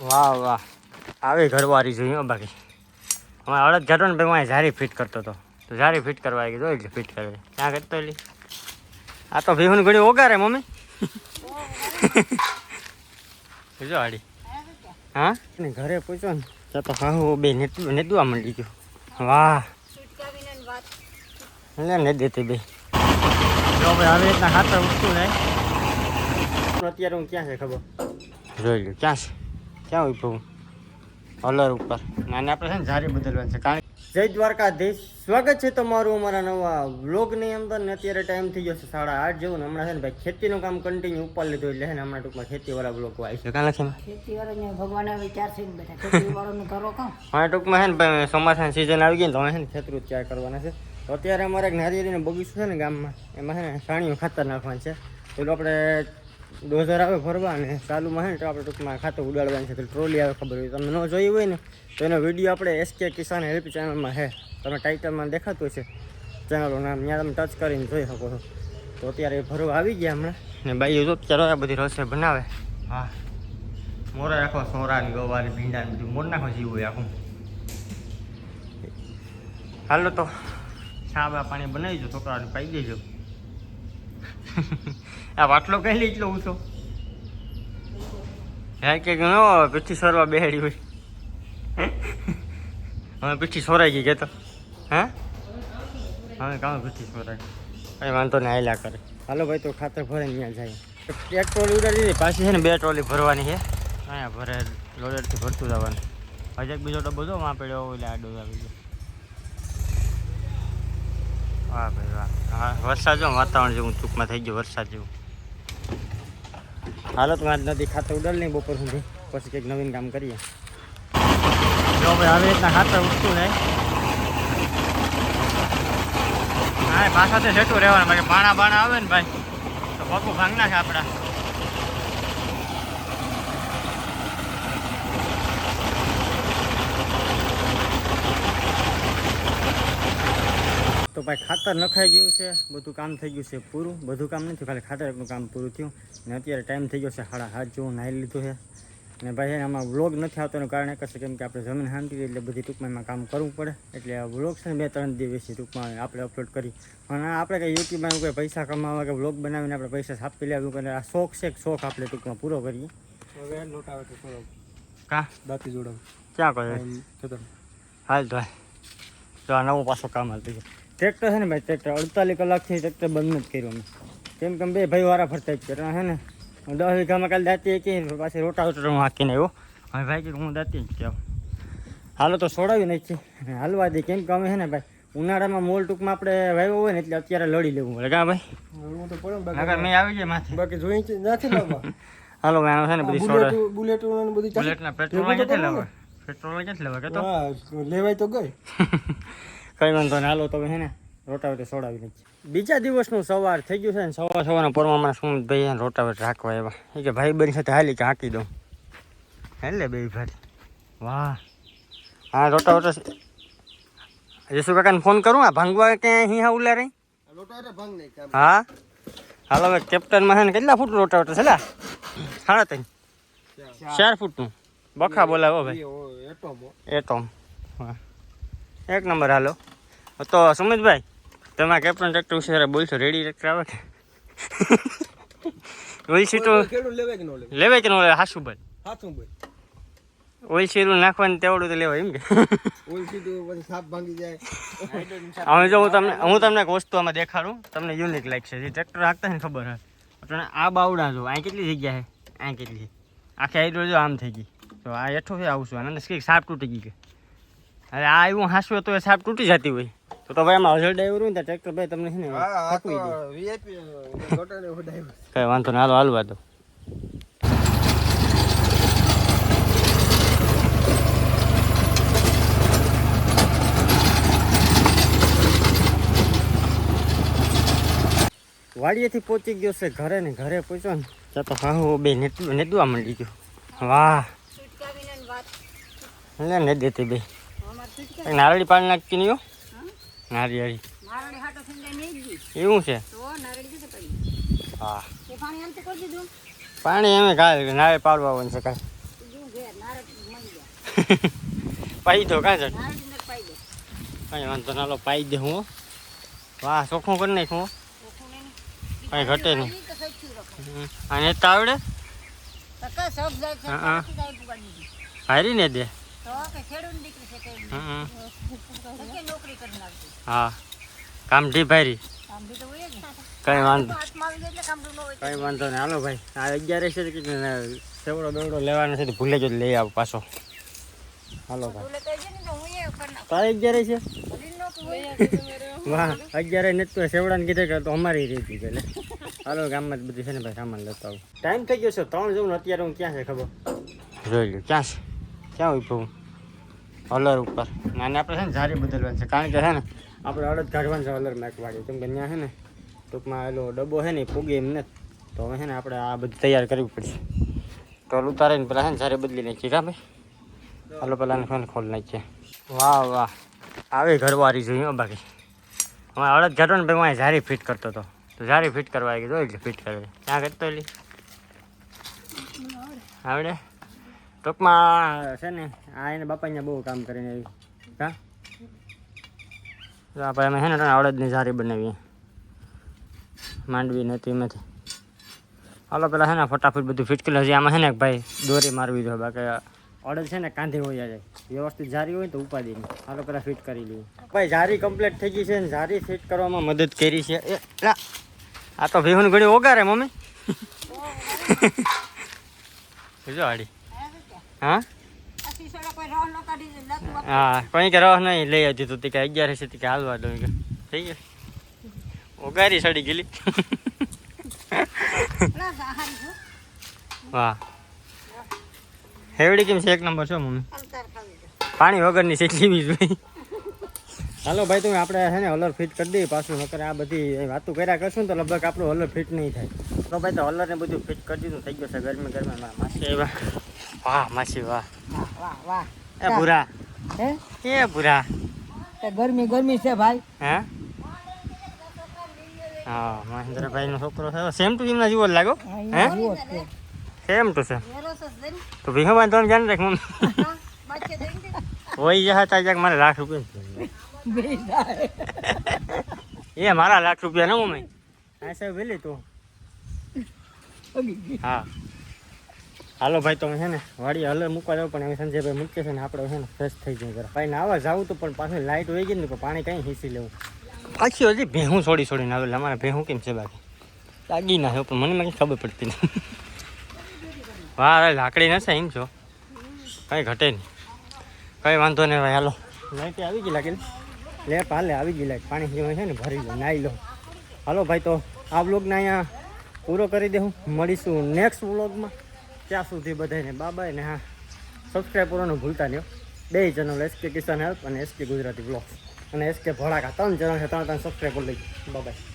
વાહ વાહ. આવી ઘરવાળી જોઈએ હો બાકી. અમારે અડદ ઘટો ને ભાઈ ઝારી ફિટ કરતો હતો. તો ઝારી ફિટ કરવા આવી જોઈ ફિટ કરે. ક્યાં કરતો એટલે આ તો ભીહું ઘડી ઓગારે મમ્મી. જો આડી હા? ને ઘરે પૂછો ને તો તો હા હું બે નેદવા મંડી ગયો. વાહ. લે ને દેતી બે. જો ભાઈ આવી રીતના ખાતર ઉઠતું ને અત્યારે હું ક્યાં છે ખબર? જોઈ લો ક્યાં છે? ક્યાં ઉભું હલર ઉપર. અને આપણે છે ને જારી બદલવાની છે. કારણ જય દ્વારકાધીશ. સ્વાગત છે તમારું અમારા નવા વ્લોગની અંદર. ને અત્યારે ટાઈમ થઈ ગયો છે સાડા આઠ જેવું ને હમણાં છે ને ભાઈ ખેતીનું કામ કન્ટિન્યુ ઉપર લીધું એટલે છે ને હમણાં ટૂંકમાં ખેતીવાળા બ્લોગ આવી છે. કારણ છે ખેતીવાળાને ભગવાનના વિચાર છે ને બેટા ખેતીવાળાને કરો કામ. હા ટૂંકમાં છે ને ભાઈ ચોમાસાની સિઝન આવી ગઈ ને તો અમે છે ને ખેતરું તૈયાર કરવાના છે. તો અત્યારે અમારે એક નારિયેળીનો બગીચો છે ને ગામમાં. એમાં છે ને સાણીઓ ખાતર નાખવાનું છે. પેલું આપણે ડોઝર આવે ફરવા અને ચાલુમાં હે ને તો આપણે ટૂંકમાં ખાતર ઉડાડવાની છે. તો ટ્રોલી આવે ખબર હોય તમે ન જોઈ હોય ને, તો એનો વીડિયો આપણે એસકે કિસાન હેલ્પ ચેનલમાં છે તમે ટાઇટલમાં દેખાતું છે ચેનલનું નામ ત્યાં તમે ટચ કરીને જોઈ શકો છો. તો અત્યારે ફરવા આવી ગયા હમણાં. ને બાઈ જો અત્યારે આ બધી રસોઈ બનાવે. હા. મોરા રાખો સોરાની ગવારી ભીંડા બધું મોર નાખો જીવ આખું. હાલો તો છાબા પાણી બનાવી દો, છોકરાઓને પાઈ દેજો. આ વાટલો કઈ લઈ એટલો ઊંચો હે, કે નો પીઠી સોરવા બેહાડી હોય. હવે પીઠી સોરાઈ ગઈ કે તો? હા? હવે કામ પીઠી સોરાય કઈ વાંધો ને આયલા કરે. હાલો ભાઈ, તો ખાતર ભરે ત્યાં જાય. એક ટ્રોલી ઉડાડી દીધી. પાછી છે ને બે ટ્રોલી ભરવાની છે. અહીંયા ભરે, લોડરથી ભરતું જવાનું. હજી બીજો ડબ્બો જો માં પડ્યો એટલે આડો આવી ગયો. વાહ ભાઈ વાહ. હા, વરસાદ જો વાતાવરણ જેવું ટૂંકમાં થઈ ગયું, વરસાદ જેવું. હાલો, તો આજ નદી ખાતર ઉડલ નહીં બપોર સુધી. પછી કંઈક નવીન કામ કરીએ. જો ભાઈ, આવી રીતના ખાતર ઉઠતું જાય. હા પાછા તો જતું રહેવાનું, બાકી પાણા બાણા આવે ને ભાઈ, તો પગું ભાંગ નાખે આપણા. તો ભાઈ ખાતર નખાઈ ગયું છે બધું કામ થઈ ગયું છે પૂરું. બધું કામ નથી ખાલી ખાતરનું કામ પૂરું થયું. ને અત્યારે ટાઈમ થઈ ગયો છે સાડા હાથ જેવું નાહી લીધું છે. અને ભાઈ આમાં વ્લોગ નથી આવતો એનું કારણ એક છે કેમ કે આપણે જમીન શાંતિ એટલે બધી ટૂંકમાં એમાં કામ કરવું પડે. એટલે આ વ્લોગ છે ને બે ત્રણ દિવસ ટૂંકમાં આપણે અપલોડ કરી. અને આપણે કંઈ યુટ્યુબમાં કંઈ પૈસા કમાવા કે વ્લોગ બનાવીને આપણે પૈસા છાપી લેવું કરે આ શોખ છે કે શોખ આપણે ટૂંકમાં પૂરો કરીએ. હવે લોટ આવે તો કા? દાંતી જોડાવ. ક્યાં કરે હાલ તો હાલ. તો આ નવું પાછું કામ હાલતું છે ટ્રેક્ટર છે ને ભાઈ ટ્રેક્ટર. અડતાલીસ કલાકથી ટ્રેક્ટર બંધ નથી કર્યું અમે કેમ કે બે ભાઈ વારા ફરતા જ કર્યા છે ને? હું દસ વીઘામાં કાલે દાંતી કે પાછી રોટા રોટા હું હાંકીને આવ્યો. હવે ભાઈ કીધું હું દાંતી જ હાલો તો છોડાવી નાખી હાલવા દે. કેમ કે અમે છે ને ભાઈ ઉનાળામાં મોલ ટૂંકમાં આપણે વાવ્યો હોય ને એટલે અત્યારે લડી લેવું પડે. કા ભાઈ? મેં આવી જાય માથે. બાકી બાકી જોઈ નથી હાલો આનું છે ને બધી સોડા બુલેટ બધી બુલેટના પેટ્રોલ ક્યાંથી લેવા પેટ્રોલ ક્યાંથી લેવા કે તો? લેવાય તો ગઈ. કઈ વાંધો ને હાલો તમે હે ને રોટાવેટર સોડાવી નાખી બીજા દિવસનું સવાર થઈ ગયું છે ને સવાર સવારના પોરમાં શું ભાઈ એને રોટાવેટર રાખવા એવા એ કે ભાઈ બની સાથે હાલી કે હાંકી દઉં. હેલે બે ભાઈ. વાહ. હા રોટાવેટર યશુ કાકાને ફોન કરું? આ ભાંગવા ક્યાં અહીં ઉલા રહી? હા? હાલો હવે કેપ્ટનમાં છે ને કેટલા ફૂટનું રોટાવેટર છે લા? સાડા ત્રણ. ચાર. ફૂટનું. બખા બોલાવો ભાઈ. Atom atom. હા એક નંબર હાલો. તો સુમિતભાઈ તમે કેપ્ટન ટ્રેક્ટર વિશે બોલશો? રેડી ટ્રેક્ટર આવે કે? ઓઇલ સીટો લેવાય કે ન લેવાય? લેવાય કે ન લેવાય? હાસુ ભાઈ ભાઈ ઓઇલ સીટું નાખવાનું તેવડું તો લેવાય એમ કે? ઓઇલ સીધું પછી સાપ ભાંગી જાય. હવે જો હું તમને હું તમને એક વસ્તુ આમાં દેખાડું. તમને યુનિક લાગશે જે ટ્રેક્ટર હાંકતા ને ખબર હે તમે આ બાવડા જો અહીં કેટલી જગ્યા છે? અહીં કેટલી? છે આખી હાઈડ્રો જો આમ થઈ ગઈ. તો આ હેઠો છે આવું છું. અને કંઈક સાપ તૂટી ગઈ કે અરે આ એવું હાંસવું તો એ સાપ તૂટી જતી હોય. તો તો ભાઈ એમાં હજળ ડાઈવર હોય ને તો ટ્રેક્ટર ભાઈ તમને છે ને હા પકવી દે. કઈ વાંધો ના હાલો હાલવા દો. વાડીએથી પહોંચી ગયો છે ઘરે ને ઘરે પહોંચ્યો ને ત્યાં તો હા હું બે નેતું નેદવા માંડી ગયો. વાહ. વાત. ને દેતી બે. નારળી પાણી નાખતી નહીં નારિયેળી. એવું છે? હા. પાણી એમ કાંઈ નારે પાડવા આવવાનું છે કાંઈ પાઈ દો કાંઈ કાંઈ વાંધો ના લો પાઈ દે હું. વાહ ચોખ્ખું કરી નાખું હો. કાંઈ ઘટે નહીં. અને તો આવડે? તો કે સબ જાય છે હા, હા. ત્યાંથી જાય પુગાડી દીધી. હારી ને દે. હા. કામ ઢી ભારી. કામ બી તો હોય જ ને કઈ વાંધો કઈ વાંધો નહીં. હાલો ભાઈ, આ અગિયાર છે કે સેવડો બેવડો લેવાનો છે ભૂલે જ લઈ આવ પાછો. હાલો ભાઈ. તારે અગિયારે છે વાહ, અગિયારે નથી તો સેવડાને કીધે કે તો અમારી રીતી એટલે હાલો, ગામમાં બધું છે ને ભાઈ, સામાન લેતા આવું. ટાઈમ થઈ ગયો છે, ત્રણ જવું અત્યારે હું ક્યાં છે ખબર? જોઈ લો ક્યાં છે? ક્યાં ઊભો હું હલર ઉપર. નાને આપણે છે ને જારી બદલવાની છે. કારણ કે છે ને, આપણે અડદ કાઢવાની છે હલર મેકવાડી. કેમ કે ત્યાં છે ને, ટૂંકમાં એલો ડબ્બો છે ને પૂગે એમ ને તો હવે છે ને આપણે આ બધું તૈયાર કરવી પડશે. ટોલ ઉતારીને પેલા છે ને જારી બદલી નાખીએ, કા ભાઈ? હલો પેલા ને ફોન ખોલી નાખીએ. વાહ વાહ. આવી ઘરવાળી જોઈએ બાકી. હવે અડદ કાઢો ને, ભાઈ જારી ફિટ કરતો હતો. તો જારી ફિટ કરવા આવી ગયો એટલે ફિટ કરે. ક્યાં કરતો એલી આવડે? ટૂંકમાં છે ને આ એને બાપા અહીંયા બહુ કામ કરીને આવી. કા? તો આપણે અમે છે ને અડદની જારી બનાવીએ. માંડવી નથી એમાંથી હાલો પેલા છે ને ફટાફટ બધું ફિટ કરી હજી આમાં છે ને ભાઈ દોરી મારવી જોઈએ બાકી અડદ છે ને કાંધી હોય જાય વ્યવસ્થિત જારી હોય તો ઉપાધિ નહીં હાલો પેલા ફિટ કરી લઈએ. ભાઈ જારી કમ્પ્લીટ થઈ ગઈ છે ને જારી ફિટ કરવામાં મદદ કરી છે. એ આ તો ભીહુન ઘડી ઓગારે મમ્મી. જો હાડી હા? આ શીશોડા કોઈ રોહ ન કાઢી દે લાતું આપ હા કોઈ કે રહ નહીં લઈ આવતી તો કે અગિયાર હશે કે હાલવા દઉં કે થઈ ગયું. ઓગારી સડી ગયેલી. વાહ. હેવડી કેમ છે? એક નંબર છો મમ્મી? અંતર ખાવી દે. પાણી વગરની શેકલી બી હાલો ભાઈ તમે આપણે છે ને હલર ફિટ કરી દઈએ પાછું નકર આ બધી વાતું કર્યા કરશું ને તો લગભગ આપણું હલર ફિટ નહીં થાય. તો ભાઈ તો હલર ને બધું ફિટ કરી દીધું થઈ ગયું છે ગરમી ગરમી મારા માસી આવ્યા. વાહ માસી વાહ. વાહ વાહ વાહ. એ ભૂરા. હે? એ ભૂરા. તે ગરમી ગરમી છે ભાઈ. હે? હા મહેન્દ્રભાઈ નો છોકરો છે. સેમ ટુ એમના જેવો જ લાગો હે. છે. સેમ ટુ દે તો વિહવાન તો જાણ રાખ મમ્મી હોય જહા તા જાક મારે લાખ રૂપિયા એ મારા લાખ રૂપિયા ના મમ્મી હા સાહેબ વેલી તું. હા. હાલો ભાઈ તમે છે ને વાડી હલે મૂકવા જાવ પણ હવે સંજયભાઈ મૂકે છે ને આપણે છે ને ફ્રેશ થઈ જાય જરા ભાઈ, નાવા જાવું તો પણ પાછું લાઇટ હોય ગઈ ને તો પાણી કઈ હિસી લેવું. પાછી હજી ભેહું છોડી છોડીને આવેલા. અમારે ભેહું કેમ છે બાકી? લાગી ના પણ મને કંઈ ખબર પડતી નહીં વાહ, અરે લાકડી નથી એમ છો? કાંઈ ઘટે નહીં. કંઈ વાંધો નહીં ભાઈ, હાલો. લાઈટ આવી ગઈ લાગે લે હાલે, આવી ગઈ લાઈટ પાણી જેવું છે ને, ભરી લો નાહી લો. હાલો ભાઈ, તો આ બ્લોગને અહીંયા પૂરો કરી દઉં મળીશું નેક્સ્ટ વ્લોગમાં ત્યાં સુધી બધાને બાબા ને હા. સબસ્ક્રાઈબ કરવાનું ભૂલતા નહીં. બે ચેનલ એસકે કિસાન હેલ્પ અને એસકે ગુજરાતી બ્લોગ અને એસકે ભડાકા ત્રણ ચેનલ છે ત્રણ ત્રણ સબસ્ક્રાઈબ કરી લઈ. બાબાય